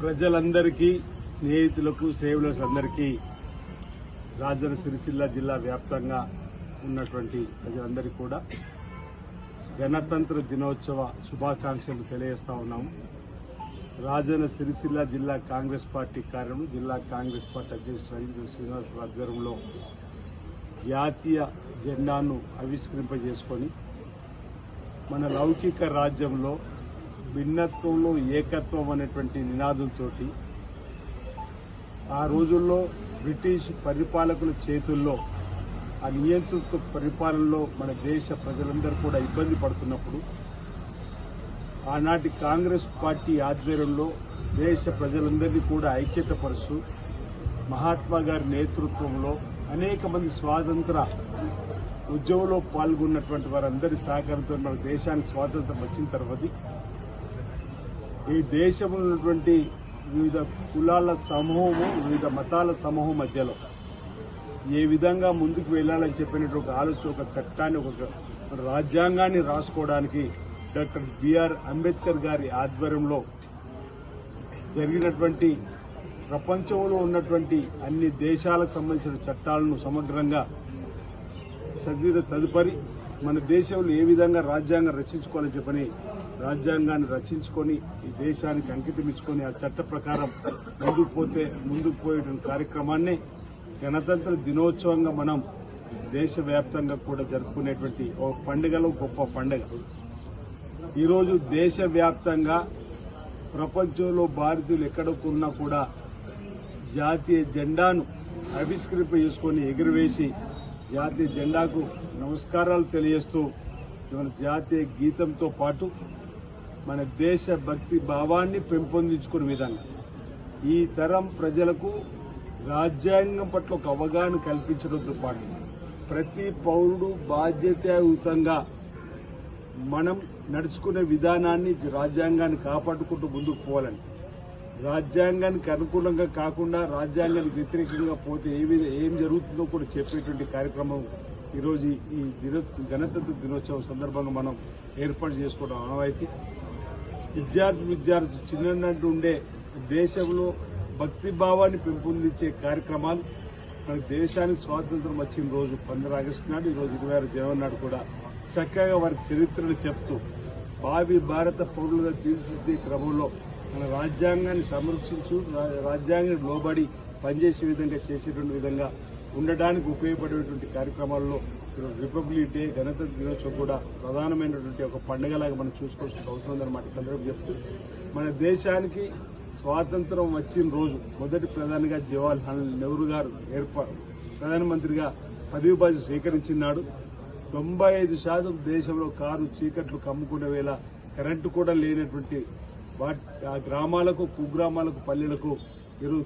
ప్రజలందరికీ స్నేహితులకు సేవలందరికీ రాజన సిరిసిల్ల జిల్లా వ్యాప్తంగా ఉన్నటువంటి ప్రజలందరికీ కూడా గణతంత్ర దినోత్సవ శుభాకాంక్షలు తెలియజేస్తా ఉన్నాము. రాజన సిరిసిల్ల జిల్లా కాంగ్రెస్ పార్టీ కార్యక్రమం జిల్లా కాంగ్రెస్ పార్టీ అధ్యక్షుడు రవీంద్ర శ్రీనివాసరావు ఆధ్వర్యంలో జాతీయ జెండాను ఆవిష్కరింపజేసుకొని మన లౌకిక రాజ్యంలో భిన్నత్వంలో ఏకత్వం అనేటువంటి నినాదంతో ఆ రోజుల్లో బ్రిటిష్ పరిపాలకుల చేతుల్లో ఆ నియంత్రిత పరిపాలనలో మన దేశ ప్రజలందరూ కూడా ఇబ్బంది పడుతున్నప్పుడు ఆనాటి కాంగ్రెస్ పార్టీ ఆధ్వర్యంలో దేశ ప్రజలందరినీ కూడా ఐక్యతపరుస్తూ మహాత్మా గారి నేతృత్వంలో అనేక మంది స్వాతంత్ర ఉద్యమంలో పాల్గొన్నటువంటి వారందరి సహకారంతో మన దేశానికి స్వాతంత్రం వచ్చిన తర్వాత ఈ దేశంలో ఉన్నటువంటి వివిధ కులాల సమూహము వివిధ మతాల సమూహం మధ్యలో ఏ విధంగా ముందుకు వెళ్ళాలని చెప్పినట్టు ఒక ఆలోచన ఒక చట్టాన్ని ఒక రాజ్యాంగాన్ని రాసుకోవడానికి డాక్టర్ బిఆర్ అంబేద్కర్ గారి ఆధ్వర్యంలో జరిగినటువంటి ప్రపంచంలో ఉన్నటువంటి అన్ని దేశాలకు సంబంధించిన చట్టాలను సమగ్రంగా చదివిన తదుపరి మన దేశంలో ఏ విధంగా రాజ్యాంగం రచించుకోవాలని చెప్పని రాజ్యాంగాన్ని రచించుకొని ఈ దేశానికి అంకితం ఇచ్చుకొని ఆ చట్ట ప్రకారం ముందుకు పోతే ముందుకు పోయేటువంటి కార్యక్రమాన్ని గణతంత్ర దినోత్సవంగా మనం దేశవ్యాప్తంగా కూడా జరుపుకునేటువంటి ఒక పండుగలో గొప్ప పండుగ ఈరోజు దేశవ్యాప్తంగా ప్రపంచంలో భారతీయులు ఎక్కడకున్నా కూడా జాతీయ జెండాను ఆవిష్కరింప చేసుకొని ఎగురవేసి జాతీయ జెండాకు నమస్కారాలు తెలియజేస్తూ మన జాతీయ గీతంతో పాటు మన దేశ భక్తి భావాన్ని పెంపొందించుకునే విధంగా ఈ తరం ప్రజలకు రాజ్యాంగం పట్ల ఒక అవగాహన కల్పించడంతో పాటు ప్రతి పౌరుడు బాధ్యతాయుతంగా మనం నడుచుకునే విధానాన్ని రాజ్యాంగాన్ని కాపాడుకుంటూ ముందుకు పోవాలని రాజ్యాంగానికి అనుకూలంగా కాకుండా రాజ్యాంగానికి వ్యతిరేకంగా పోతే ఏ ఏం జరుగుతుందో కూడా చెప్పేటువంటి కార్యక్రమం ఈరోజు ఈ దినో గణతంత్ర దినోత్సవం సందర్భంగా మనం ఏర్పాటు చేసుకోవడం ఆనవాయితీ. విద్యార్థి విద్యార్థి చిన్ననాటి ఉండే దేశంలో భక్తి భావాన్ని పెంపొందించే కార్యక్రమాలు. మన దేశానికి స్వాతంత్రం వచ్చిన రోజు పంద్ర ఆగస్టు నాడు ఈరోజు ఇరవై ఆరు జనవరి నాడు కూడా చక్కగా వారి చరిత్రను చెప్తూ భావి భారత పౌరులుగా తీర్చిదిద్దే క్రమంలో మన రాజ్యాంగాన్ని సంరక్షించు రాజ్యాంగం లోబడి పనిచేసే విధంగా చేసేటువంటి విధంగా ఉండడానికి ఉపయోగపడేటువంటి కార్యక్రమాల్లో రిపబ్లిక్ డే గణతంత్ర దినోత్సవం కూడా ప్రధానమైనటువంటి ఒక పండుగలాగా మనం చూసుకోవాల్సిన అవసరం ఉందన్నమాట సందర్భం చెప్తూ. మన దేశానికి స్వాతంత్రం వచ్చిన రోజు మొదటి ప్రధానిగా జవహర్లాల్ నెహ్రూ గారు ఏర్పాటు ప్రధానమంత్రిగా పదవి బాధ్యత స్వీకరించినాడు తొంభై ఐదు శాతం దేశంలో కారు చీకట్లు కమ్ముకునే వేళ కరెంటు కూడా లేనటువంటి వాటి ఆ గ్రామాలకు కుగ్రామాలకు పల్లెలకు ఈరోజు